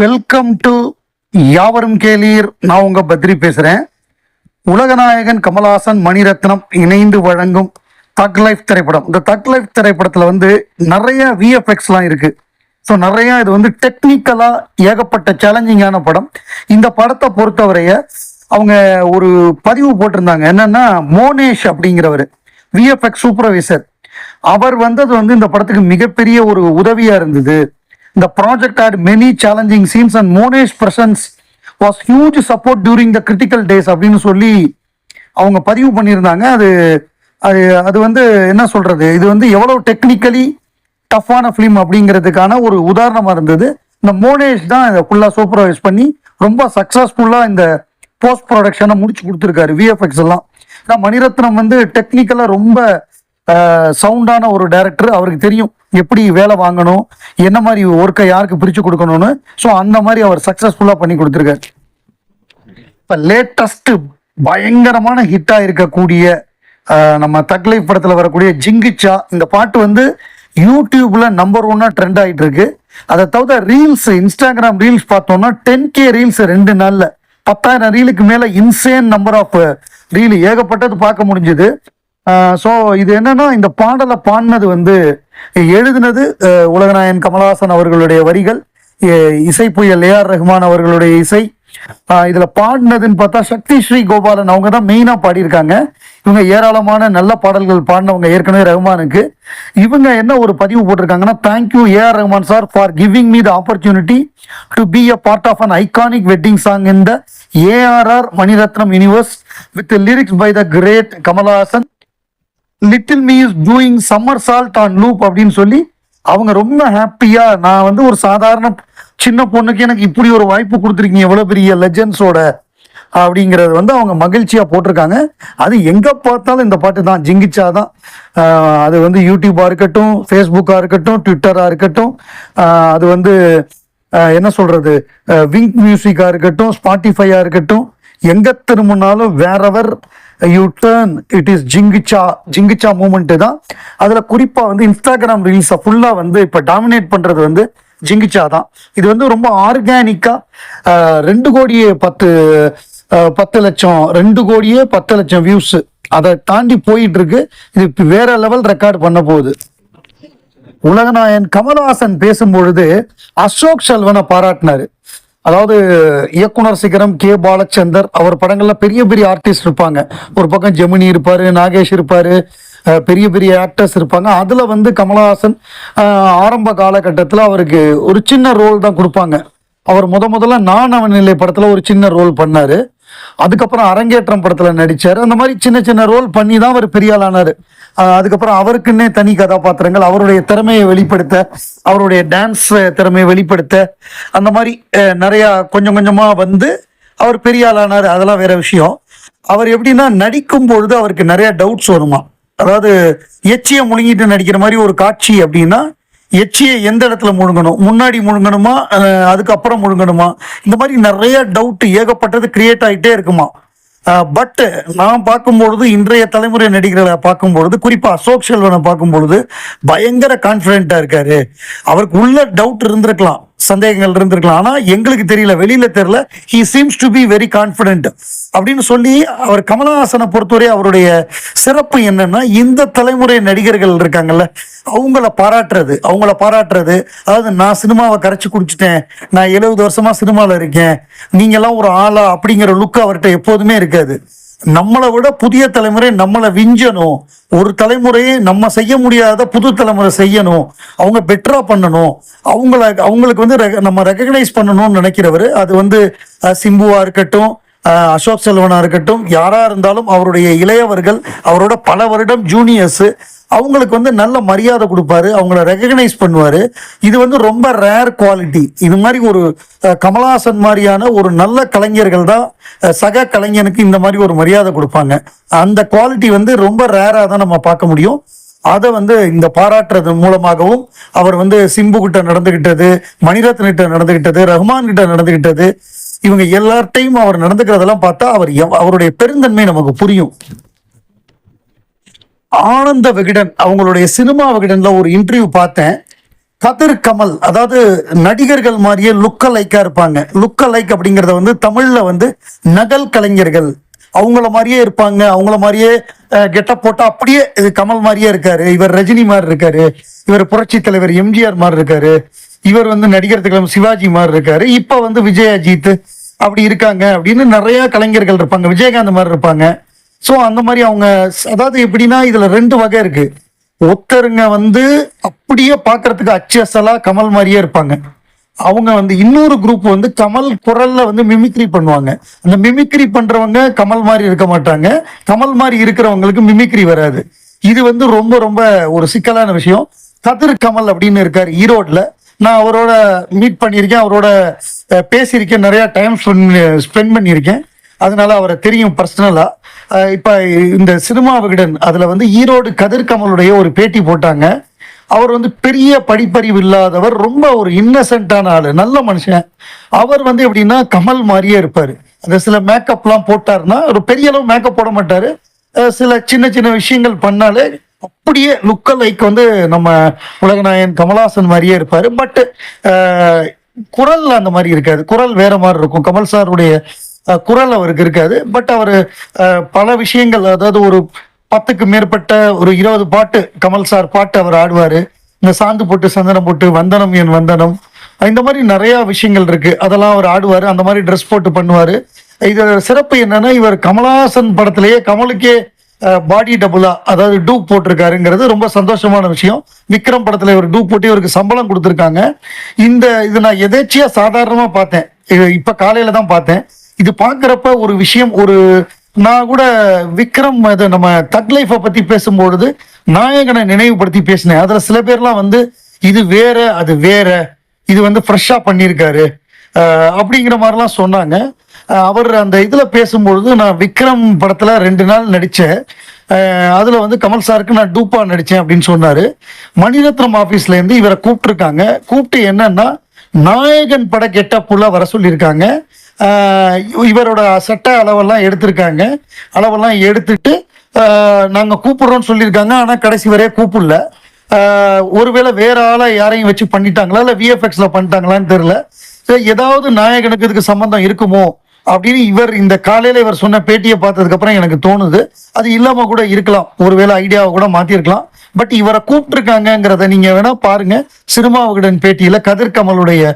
Welcome to யாவரும் கேளீர். நான் உங்க பத்ரி பேசுறேன். உலகநாயகன் கமலாசன் மணிரத்னம் இணைந்து வழங்கும் தக் லைஃப் திரைப்படம். இந்த தக் லைஃப் திரைப்படத்துல வந்து நிறைய விஎஃப்எக்ஸ்லாம் இருக்கு. ஸோ நிறைய இது வந்து டெக்னிக்கலா ஏகப்பட்ட சேலஞ்சிங்கான படம். இந்த படத்தை பொறுத்தவரைய அவங்க ஒரு பதிவு போட்டிருந்தாங்க. என்னன்னா மோனேஷ் அப்படிங்கிறவர் விஎஃப்எக்ஸ் சூப்பர்வைசர் அவர் வந்தது வந்து இந்த படத்துக்கு மிகப்பெரிய ஒரு உதவியா இருந்தது. இந்த project had many challenging scenes and Monesh presence was huge support during the critical days அப்படின்னு சொல்லி அவங்க பதிவு பண்ணியிருந்தாங்க. அது அது அது வந்து என்ன சொல்றது? இது வந்து எவ்வளவு டெக்னிக்கலி டஃப்பான ஃபிலிம் அப்படிங்கிறதுக்கான ஒரு உதாரணமா இருந்தது. இந்த மோனேஷ் தான் இதை ஃபுல்லாக சூப்பர்வைஸ் பண்ணி ரொம்ப சக்ஸஸ்ஃபுல்லாக இந்த போஸ்ட் ப்ரொடக்ஷனை முடிச்சு கொடுத்துருக்காரு விஎஃப்எக்ஸ் எல்லாம். ஏன்னா மணிரத்னம் வந்து டெக்னிக்கலாக ரொம்ப சவுண்டான ஒரு டைரக்டர் அவருக்கு தெரியும். எப்படி வேலை வாங்கணும் என்ன மாதிரி ஒர்க்கை யாருக்கு பிரித்து கொடுக்கணும்னு ஸோ அந்த மாதிரி அவர் சக்ஸஸ்ஃபுல்லாக பண்ணி கொடுத்துருக்காரு. இப்போ லேட்டஸ்ட்டு பயங்கரமான ஹிட்டாக இருக்கக்கூடிய நம்ம தக்லை படத்தில் வரக்கூடிய ஜிங்கிச்சா இந்த பாட்டு வந்து யூடியூப்பில் நம்பர் ஒன்னாக ட்ரெண்ட் ஆகிட்டு இருக்கு. அதை தவிர ரீல்ஸ் இன்ஸ்டாகிராம் ரீல்ஸ் பார்த்தோம்னா டென் கே ரீல்ஸ் ரெண்டு நாளில். பத்தாயிரம் ரீலுக்கு மேலே இன்சேன் நம்பர் ஆஃப் ரீல் ஏகப்பட்டது பார்க்க முடிஞ்சுது. ஸோ இது என்னன்னா இந்த பாடலை பாடினது வந்து எழுதினது உலகநாயன் கமலஹாசன் அவர்களுடைய வரிகள் இசை புயல் ஏஆர் ரஹ்மான் அவர்களுடைய இசை. இதில் பாடினதுன்னு பார்த்தா சக்தி ஸ்ரீ கோபாலன் அவங்க தான் மெயினாக பாடியிருக்காங்க. இவங்க ஏராளமான நல்ல பாடல்கள் பாடினவங்க ஏற்கனவே ரஹ்மானுக்கு இவங்க என்ன ஒரு பதிவு போட்டிருக்காங்கன்னா thank you AR Rahman sir for giving me the opportunity to be a part of an iconic wedding song in the ARR Mani Ratnam universe with lyrics by the great Kamal Haasan little me is doing summer salt on loop அப்படின்னு சொல்லி அவங்க ரொம்ப ஹாப்பியா நான் வந்து ஒரு சாதாரண சின்ன பொண்ணுக்கு எனக்கு இப்படி ஒரு வாய்ப்பு கொடுத்துருக்கீங்க எவ்வளோ பெரிய லெஜண்ட்ஸோட அப்படிங்கிறது வந்து அவங்க மகிழ்ச்சியாக போட்டிருக்காங்க. அது எங்கே பார்த்தாலும் இந்த பாட்டு தான் ஜிங்கிச்சா தான் அது வந்து யூடியூப்பாக இருக்கட்டும் ஃபேஸ்புக்காக இருக்கட்டும் ட்விட்டராக இருக்கட்டும் அது வந்து என்ன சொல்கிறது விங்க் மியூசிக்காக இருக்கட்டும் ஸ்பாட்டிஃபையாக இருக்கட்டும் எங்கே திரும்பினாலும் wherever you turn it is Jingucha Jingucha moment தான். அதில் குறிப்பாக வந்து இன்ஸ்டாகிராம் ரீல்ஸை ஃபுல்லாக வந்து இப்போ டாமினேட் பண்ணுறது வந்து ஜிங்கிச்சா தான். இது வந்து ரொம்ப ஆர்கானிக்காக ரெண்டு கோடியே பத்து பத்து லட்சம் ரெண்டு கோடியே பத்து லட்சம் வியூஸ் அதை தாண்டி போயிட்டு இருக்கு இது இப்போ வேற லெவல் ரெக்கார்ட் பண்ண போகுது. உலகநாயன் கமல்ஹாசன் பேசும்பொழுது அசோக் செல்வனை பாராட்டினாரு. அதாவது இயக்குனர் சிகரம் கே பாலச்சந்தர் அவர் படங்கள்ல பெரிய பெரிய ஆர்டிஸ்ட் இருப்பாங்க. ஒரு பக்கம் ஜெமினி இருப்பாரு நாகேஷ் இருப்பாரு பெரிய பெரிய ஆக்டர்ஸ் இருப்பாங்க. அதில் வந்து கமலஹாசன் ஆரம்ப காலகட்டத்தில் அவருக்கு ஒரு சின்ன ரோல் தான் கொடுப்பாங்க. அவர் முத முதல்ல நான் அவன் நிலை படத்தில் ஒரு சின்ன ரோல் பண்ணார். அதுக்கப்புறம் அரங்கேற்றம் படத்தில் நடித்தார் அந்த மாதிரி சின்ன சின்ன ரோல் பண்ணி தான் அவர் பெரியாளானாரு அதுக்கப்புறம் அவருக்குன்னே தனி கதாபாத்திரங்கள் அவருடைய திறமையை வெளிப்படுத்த அவருடைய டான்ஸ் திறமையை வெளிப்படுத்த அந்த மாதிரி நிறையா கொஞ்சம் கொஞ்சமாக வந்து அவர் பெரியாளானாரு அதெல்லாம் வேற விஷயம். அவர் எப்படின்னா நடிக்கும் பொழுது அவருக்கு நிறையா டவுட்ஸ் வருமா? அதாவது எச்சியை முழுங்கிட்டு நடிக்கிற மாதிரி ஒரு காட்சி அப்படின்னா எச்சியை எந்த இடத்துல முழுங்கணும்? முன்னாடி முழுங்கணுமா? அதுக்கப்புறம் முழுங்கணுமா? இந்த மாதிரி நிறைய டவுட் ஏகப்பட்டது கிரியேட் ஆகிட்டே இருக்குமா? பட் நான் பார்க்கும்பொழுது இன்றைய தலைமுறை நடிகர்களை பார்க்கும்பொழுது குறிப்பா அசோக் செல்வனை பார்க்கும்பொழுது பயங்கர கான்ஃபிடென்ட்டா இருக்காரு. அவருக்கு உள்ள டவுட் இருந்திருக்கலாம். சந்தேகங்கள் இருந்திருக்கலாம். ஆனா எங்களுக்கு தெரியல வெளியில தெரியல. He seems to be very confident அப்படின்னு சொல்லி அவர் கமலஹாசனை பொறுத்தவரை அவருடைய சிறப்பு என்னன்னா இந்த தலைமுறை நடிகர்கள் இருக்காங்கல்ல அவங்கள பாராட்டுறது அவங்கள பாராட்டுறது. அதாவது நான் சினிமாவை கரைச்சி குடிச்சிட்டேன். நான் எழுபது வருஷமா சினிமாவில் இருக்கேன். நீங்கெல்லாம் ஒரு ஆளா அப்படிங்கிற லுக் அவர்கிட்ட எப்போதுமே இருக்காது. நம்மளை விட புதிய தலைமுறை நம்மளை விஞ்சணும். ஒரு தலைமுறையை நம்ம செய்ய முடியாத புது தலைமுறை செய்யணும். அவங்க பெட்டரா பண்ணணும். அவங்கள அவங்களுக்கு வந்து ரெக- நம்ம ரெகக்னைஸ் பண்ணணும்னு நினைக்கிறவர். அது வந்து சிம்புவா இருக்கட்டும் அசோக் செல்வனாக இருக்கட்டும் யாராக இருந்தாலும் அவருடைய இளையவர்கள் அவரோட பல வருடம் ஜூனியர்ஸு அவங்களுக்கு வந்து நல்ல மரியாதை கொடுப்பாரு அவங்கள ரெகக்னைஸ் பண்ணுவார். இது வந்து ரொம்ப ரேர் குவாலிட்டி இது மாதிரி ஒரு கமலஹாசன் மாதிரியான ஒரு நல்ல கலைஞர்கள் தான் சக கலைஞனுக்கு இந்த மாதிரி ஒரு மரியாதை கொடுப்பாங்க. அந்த குவாலிட்டி வந்து ரொம்ப ரேராக தான் நம்ம பார்க்க முடியும். அதை வந்து இந்த பாராட்டுறது மூலமாகவும் அவர் வந்து சிம்பு கிட்ட நடந்துகிட்டது மணிரத்ன கிட்ட நடந்துகிட்டது ரஹ்மான் கிட்ட நடந்துகிட்டது இவங்க எல்லார்ட்டையும் அவர் நடந்துக்கிறதெல்லாம் பார்த்தா அவர் அவருடைய பெருந்தன்மை நமக்கு புரியும். ஆனந்த விகடன் அவங்களுடைய சினிமா விகடன்ல ஒரு இன்டர்வியூ பார்த்தேன். கதிர் கமல் அதாவது நடிகர்கள் மாதிரியே லுக்க லைக்கா இருப்பாங்க. லுக்க லைக் அப்படிங்கறத வந்து தமிழ்ல வந்து நகல் கலைஞர்கள். அவங்கள மாதிரியே இருப்பாங்க. அவங்கள மாதிரியே கெட்டப் போட்டா அப்படியே இது கமல் மாதிரியே இருக்காரு. இவர் ரஜினி மாதிரி இருக்காரு. இவர் புரட்சி தலைவர் எம்ஜிஆர் மாதிரி இருக்காரு. இவர் வந்து நடிகர் திலகம் சிவாஜி மாதிரி இருக்காரு. இப்ப வந்து விஜய் அஜித் அப்படி இருக்காங்க அப்படின்னு நிறைய கலைஞர்கள் இருப்பாங்க. விஜயகாந்த் மாதிரி இருப்பாங்க. ஸோ அந்த மாதிரி அவங்க அதாவது எப்படின்னா இதுல ரெண்டு வகை இருக்கு. ஒருத்தருங்க வந்து அப்படியே பாக்குறதுக்கு அச்சு கமல் மாதிரியே இருப்பாங்க. அவங்க வந்து இன்னொரு குரூப் வந்து கமல் குரல்ல வந்து மிமிக்ரி பண்ணுவாங்க. அந்த மிமிக்ரி பண்றவங்க கமல் மாதிரி இருக்க மாட்டாங்க. கமல் மாதிரி இருக்கிறவங்களுக்கு மிமிக்ரி வராது. இது வந்து ரொம்ப ரொம்ப ஒரு சிக்கலான விஷயம். கதிர் கமல் அப்படின்னு இருக்காரு ஈரோட்ல. நான் அவரோட மீட் பண்ணியிருக்கேன் அவரோட பேசியிருக்கேன் நிறைய டைம் ஸ்பெண்ட் பண்ணியிருக்கேன். அதனால அவரை தெரியும் பர்சனலா இப்ப இந்த சினிமா விகடன் அதுல வந்து ஈரோடு கதிர்கமலுடைய ஒரு பேட்டி போட்டாங்க. அவர் வந்து பெரிய படிப்பறிவு இல்லாதவர் ரொம்ப ஒரு இன்னசென்ட்டான ஆளு நல்ல மனுஷன். அவர் வந்து எப்படின்னா கமல் மாதிரியே இருப்பாரு. அந்த சில மேக்கப்லாம் போட்டாருன்னா ஒரு பெரிய அளவு மேக்கப் போட மாட்டாரு. சில சின்ன சின்ன விஷயங்கள் பண்ணாலே அப்படியே லுக்க லைக் வந்து நம்ம உலகநாயன் கமலாசன் மாதிரியே இருப்பாரு. பட் குரல் அந்த மாதிரி இருக்காது. குரல் வேற மாதிரி இருக்கும். கமல் சாருடைய குரல் அவருக்கு இருக்காது. பட் அவர் பல விஷயங்கள் அதாவது ஒரு பத்துக்கு மேற்பட்ட ஒரு இருபது பாட்டு கமல் சார் பாட்டு அவர் ஆடுவார். இந்த சாந்து போட்டு சந்தனம் போட்டு வந்தனம் என் வந்தனம். இந்த மாதிரி நிறைய விஷயங்கள் இருக்கு. அதெல்லாம் அவர் ஆடுவார். அந்த மாதிரி ட்ரெஸ் போட்டு பண்ணுவார். இது சிறப்பு என்னன்னா இவர் கமலஹாசன் படத்திலேயே கமலுக்கே பாடி டபுளா அதாவது டூப் போட்டிருக்காருங்கிறது ரொம்ப சந்தோஷமான விஷயம். விக்ரம் படத்துல இவர் டூப் போட்டு இவருக்கு சம்பளம் கொடுத்துருக்காங்க. இந்த இது நான் எதேச்சியா சாதாரணமா பார்த்தேன். இது இப்ப காலையில தான் பார்த்தேன். இது பார்க்குறப்ப ஒரு விஷயம் ஒரு நான் கூட விக்ரம் இது நம்ம தக் லைஃபை பத்தி பேசும்பொழுது நாயகனை நினைவுபடுத்தி பேசினேன். அதுல சில பேர்லாம் வந்து இது வேற அது வேற இது வந்து ஃப்ரெஷ்ஷா பண்ணியிருக்காரு. அப்படிங்கிற மாதிரிலாம் சொன்னாங்க. அவர் அந்த இதில் பேசும்பொழுது நான் விக்ரம் படத்தில் ரெண்டு நாள் நடித்தேன் அதில் வந்து கமல் சாருக்கு நான் டூப்பா நடித்தேன் அப்படின்னு சொன்னார். மணிரத்னம் ஆஃபீஸ்லேருந்து இவரை கூப்பிட்டுருக்காங்க. கூப்பிட்டு என்னன்னா நாயகன் பட கெட்டப்புள்ள வர சொல்லியிருக்காங்க. இவரோட சட்ட அளவெல்லாம் எடுத்திருக்காங்க. அளவெல்லாம் எடுத்துட்டு நாங்கள் கூப்பிட்றோம்னு சொல்லியிருக்காங்க. ஆனால் கடைசி வரைய கூப்பிடல. ஒருவேளை வேற ஆளை யாரையும் வச்சு பண்ணிட்டாங்களா? இல்லை விஎஃப்எக்ஸில் பண்ணிட்டாங்களான்னு தெரில ஏதாவது நாயகனுக்கு இதுக்கு சம்பந்தம் இருக்குமோ அப்படின்னு இவர் இந்த காலையில இவர் சொன்ன பேட்டியை பார்த்ததுக்கு அப்புறம் எனக்கு தோணுது. அது இல்லாம கூட இருக்கலாம். ஒருவேளை ஐடியாவை கூட மாத்திருக்கலாம். பட் இவரை கூப்பிட்டுருக்காங்கிறத நீங்க வேணா பாருங்க. சினிமா பேட்டியில கதிர்கமலுடைய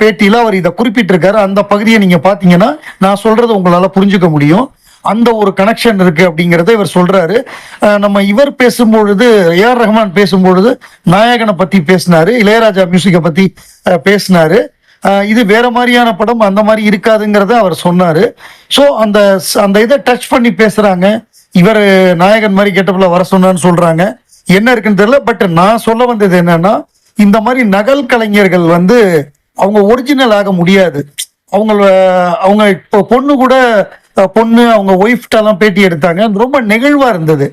பேட்டியில அவர் இதை குறிப்பிட்டிருக்காரு. அந்த பகுதியை நீங்க பாத்தீங்கன்னா நான் சொல்றது உங்களால புரிஞ்சுக்க முடியும். அந்த ஒரு கனெக்ஷன் இருக்கு அப்படிங்கிறத இவர் சொல்றாரு. நம்ம இவர் பேசும்பொழுது ஏஆர் ரஹ்மான் பேசும்பொழுது நாயகனை பத்தி பேசினாரு இளையராஜா மியூசிக்கை பத்தி பேசினாரு. இது வேற மாதிரியான படம் அந்த மாதிரி இருக்காதுங்கிறத அவர் சொன்னாரு. ஸோ அந்த அந்த இதை டச் பண்ணி பேசுறாங்க. இவர் நாயகன் மாதிரி கெட்டப்புல வர சொன்னான்னு சொல்றாங்க. என்ன இருக்குன்னு தெரியல பட் நான் சொல்ல வந்தது என்னன்னா இந்த மாதிரி நகல் கலைஞர்கள் வந்து அவங்க ஒரிஜினல் ஆக முடியாது. அவங்க அவங்க இப்போ பொண்ணு கூட பொண்ணு அவங்க ஒய்ஃப்டெல்லாம் பேட்டி எடுத்தாங்க. ரொம்ப நெகிழ்வாக இருந்தது.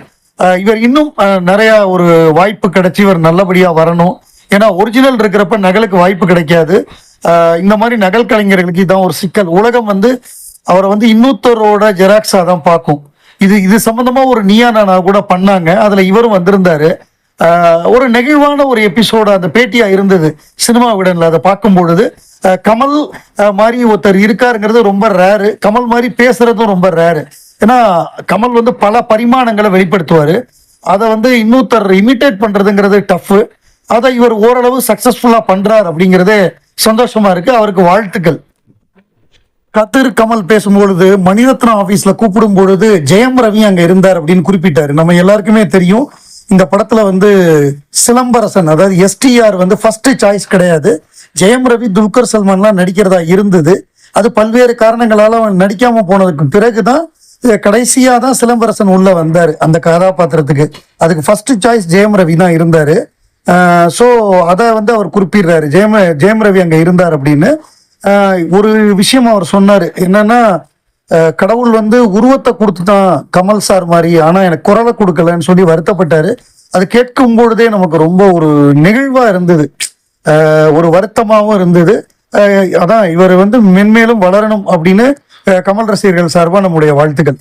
இவர் இன்னும் நிறையா ஒரு வாய்ப்பு கிடைச்சி இவர் நல்லபடியாக வரணும். ஏன்னா ஒரிஜினல் இருக்கிறப்ப நகலுக்கு வாய்ப்பு கிடைக்காது. இந்த மாதிரி நகல் கலைஞர்களுக்கு இதான் ஒரு சிக்கல். உலகம் வந்து அவரை வந்து இன்னொருத்தரோட ஜெராக்ஸாக தான் பார்க்கும். இது இது சம்மந்தமாக ஒரு நீயா நானா கூட பண்ணாங்க. அதில் இவரும் வந்திருந்தாரு. ஒரு நெகிழ்வான ஒரு எபிசோட அந்த பேட்டியாக இருந்தது. சினிமா விடனில் அதை பார்க்கும் பொழுது கமல் மாதிரி ஒருத்தர் இருக்காருங்கிறது ரொம்ப ரேரு கமல் மாதிரி பேசுறதும் ரொம்ப ரேரு ஏன்னா கமல் வந்து பல பரிமாணங்களை வெளிப்படுத்துவார். அதை வந்து இன்னொருத்தர் இமிட்டேட் பண்ணுறதுங்கிறது டஃப் அதை இவர் ஓரளவு சக்ஸஸ்ஃபுல்லாக பண்ணுறார் அப்படிங்கிறதே சந்தோஷமா இருக்கு. அவருக்கு வாழ்த்துக்கள். கதிர் கமல் பேசும்பொழுது மணிரத்னம் ஆபீஸ்ல கூப்பிடும் பொழுது ஜெயம் ரவி அங்க இருந்தார் அப்படின்னு குறிப்பிட்டாரு. நம்ம எல்லாருக்குமே தெரியும் இந்த படத்துல வந்து சிலம்பரசன் அதாவது எஸ்டிஆர் வந்து ஃபர்ஸ்ட் சாய்ஸ் கிடையாது. ஜெயம் ரவி துல்கர் சல்மான்லாம் நடிக்கிறதா இருந்தது. அது பல்வேறு காரணங்களால அவன் நடிக்காம போனதுக்கு பிறகுதான் கடைசியா தான் சிலம்பரசன் உள்ள வந்தாரு அந்த கதாபாத்திரத்துக்கு. அதுக்கு ஃபர்ஸ்ட் சாய்ஸ் ஜெயம் ரவி தான் இருந்தாரு. ஸோ அதை வந்து அவர் குறிப்பிடுறாரு. ஜெயம் ஜெயம் ரவி அங்கே இருந்தார் அப்படின்னு. ஒரு விஷயம் அவர் சொன்னார். என்னன்னா கடவுள் வந்து உருவத்தை கொடுத்து தான் கமல் சார் மாதிரி ஆனால் எனக்கு குரலை கொடுக்கலன்னு சொல்லி வருத்தப்பட்டாரு. அது கேட்கும் பொழுதே நமக்கு ரொம்ப ஒரு நிகழ்வாக இருந்தது. ஒரு வருத்தமாகவும் இருந்தது. அதான் இவர் வந்து மென்மேலும் வளரணும் அப்படின்னு கமல் ரசிகர்கள் சார்பாக நம்முடைய வாழ்த்துக்கள்.